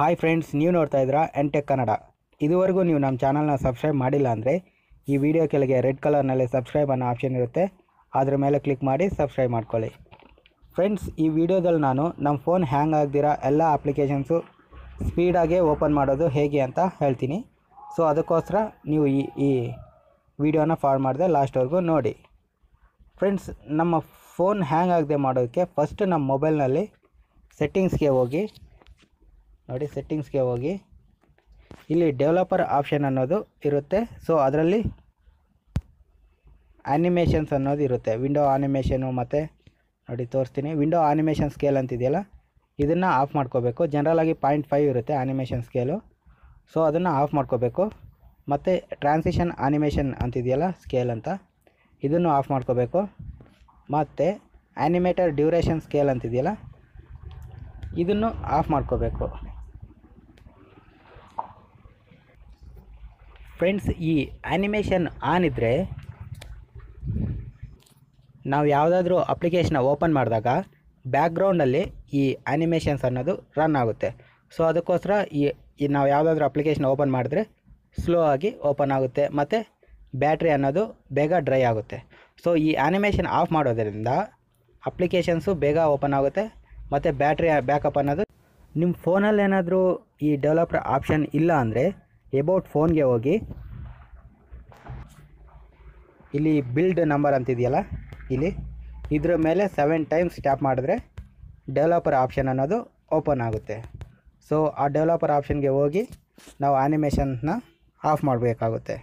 Hi friends ನೀವು ನೋಡ್ತಾ ಇದ್ದೀರಾ ಟೆಕ್ ಕನ್ನಡ ಇದುವರೆಗೂ ನೀವು ನಮ್ಮ ಚಾನಲ್ನ ಸಬ್ಸ್ಕ್ರೈಬ್ ಮಾಡಿಲ್ಲ ಅಂದರೆ ಈ ವಿಡಿಯೋ ಕೆಳಗೆ ರೆಡ್ ಕಲರ್ನಲ್ಲಿ ಸಬ್ಸ್ಕ್ರೈಬ್ ಅನ್ನೋ ಆಪ್ಷನ್ ಇರುತ್ತೆ. ಅದ್ರ ಮೇಲೆ ಕ್ಲಿಕ್ ಮಾಡಿ ಸಬ್ಸ್ಕ್ರೈಬ್ ಮಾಡ್ಕೊಳ್ಳಿ. ಫ್ರೆಂಡ್ಸ್ ಈ ವಿಡಿಯೋದಲ್ಲಿ ನಾನು ನಮ್ಮ ಫೋನ್ ಹ್ಯಾಂಗ್ ಆಗದಿರೋ ಎಲ್ಲ ಅಪ್ಲಿಕೇಶನ್ಸು ಸ್ಪೀಡಾಗೆ ಓಪನ್ ಮಾಡೋದು ಹೇಗೆ ಅಂತ ಹೇಳ್ತೀನಿ. ಸೊ ಅದಕ್ಕೋಸ್ಕರ ನೀವು ಈ ಈ ವಿಡಿಯೋನ ಫಾರ್ಡ್ ಮಾಡಿದೆ ಲಾಸ್ಟ್ವರೆಗೂ ನೋಡಿ. ಫ್ರೆಂಡ್ಸ್ ನಮ್ಮ ಫೋನ್ ಹ್ಯಾಂಗ್ ಆಗದೆ ಮಾಡೋದಕ್ಕೆ ಫಸ್ಟ್ ನಮ್ಮ ಮೊಬೈಲ್ನಲ್ಲಿ ಸೆಟ್ಟಿಂಗ್ಸ್ಗೆ ಹೋಗಿ ನೋಡಿ ಸೆಟ್ಟಿಂಗ್ಸ್ಗೆ ಹೋಗಿ. ಇಲ್ಲಿ ಡೆವಲಪರ್ ಆಪ್ಷನ್ ಅನ್ನೋದು ಇರುತ್ತೆ. ಸೊ ಅದರಲ್ಲಿ ಆ್ಯನಿಮೇಷನ್ಸ್ ಅನ್ನೋದು ಇರುತ್ತೆ. ವಿಂಡೋ ಆನಿಮೇಷನು ಮತ್ತು ನೋಡಿ ತೋರಿಸ್ತೀನಿ. ವಿಂಡೋ ಆನಿಮೇಷನ್ ಸ್ಕೇಲ್ ಅಂತಿದೆಯಲ್ಲ, ಇದನ್ನು ಆಫ್ ಮಾಡ್ಕೋಬೇಕು. ಜನರಲಾಗಿ ಪಾಯಿಂಟ್ ಫೈವ್ ಇರುತ್ತೆ ಆನಿಮೇಷನ್ ಸ್ಕೇಲು ಸೊ ಅದನ್ನು ಆಫ್ ಮಾಡ್ಕೋಬೇಕು. ಮತ್ತು ಟ್ರಾನ್ಸಿಷನ್ ಆನಿಮೇಷನ್ ಅಂತಿದೆಯಲ್ಲ ಸ್ಕೇಲ್ ಅಂತ, ಇದನ್ನು ಆಫ್ ಮಾಡ್ಕೋಬೇಕು. ಮತ್ತು ಆ್ಯನಿಮೇಟರ್ ಡ್ಯೂರೇಷನ್ ಸ್ಕೇಲ್ ಅಂತಿದೆಯಲ್ಲ, ಇದನ್ನು ಆಫ್ ಮಾಡ್ಕೋಬೇಕು. ಫ್ರೆಂಡ್ಸ್ ಈ ಆ್ಯನಿಮೇಷನ್ ಆನ್ ಇದ್ದರೆ ನಾವು ಯಾವುದಾದ್ರೂ ಅಪ್ಲಿಕೇಶನ್ನ ಓಪನ್ ಮಾಡಿದಾಗ ಬ್ಯಾಕ್ಗ್ರೌಂಡಲ್ಲಿ ಈ ಆ್ಯನಿಮೇಷನ್ಸ್ ಅನ್ನೋದು ರನ್ ಆಗುತ್ತೆ. ಸೊ ಅದಕ್ಕೋಸ್ಕರ ಈ ಈ ನಾವು ಯಾವುದಾದ್ರೂ ಅಪ್ಲಿಕೇಶನ್ ಓಪನ್ ಮಾಡಿದ್ರೆ ಸ್ಲೋ ಆಗಿ ಓಪನ್ ಆಗುತ್ತೆ ಮತ್ತು ಬ್ಯಾಟ್ರಿ ಅನ್ನೋದು ಬೇಗ ಡ್ರೈ ಆಗುತ್ತೆ. ಸೊ ಈ ಆ್ಯನಿಮೇಷನ್ ಆಫ್ ಮಾಡೋದರಿಂದ ಅಪ್ಲಿಕೇಶನ್ಸು ಬೇಗ ಓಪನ್ ಆಗುತ್ತೆ ಮತ್ತು ಬ್ಯಾಟ್ರಿ ಬ್ಯಾಕಪ್ ಅನ್ನೋದು ನಿಮ್ಮ ಫೋನಲ್ಲಿ ಏನಾದರೂ ಈ ಡೆವಲಪರ್ ಆಪ್ಷನ್ ಇಲ್ಲ ಅಂದರೆ ಎಬೌಟ್ ಫೋನ್ಗೆ ಹೋಗಿ. ಇಲ್ಲಿ ಬಿಲ್ಡ್ ನಂಬರ್ ಅಂತಿದೆಯಲ್ಲ, ಇಲ್ಲಿ. ಇದ್ರ ಮೇಲೆ ಸೆವೆನ್ ಟೈಮ್ಸ್ ಟ್ಯಾಪ್ ಮಾಡಿದ್ರೆ ಡೆವಲಪರ್ ಆಪ್ಷನ್ ಅನ್ನೋದು ಓಪನ್ ಆಗುತ್ತೆ. ಸೊ ಆ ಡೆವಲಪರ್ ಆಪ್ಷನ್ಗೆ ಹೋಗಿ ನಾವು ಆ್ಯನಿಮೇಷನ್ನ ಆಫ್ ಮಾಡಬೇಕಾಗುತ್ತೆ.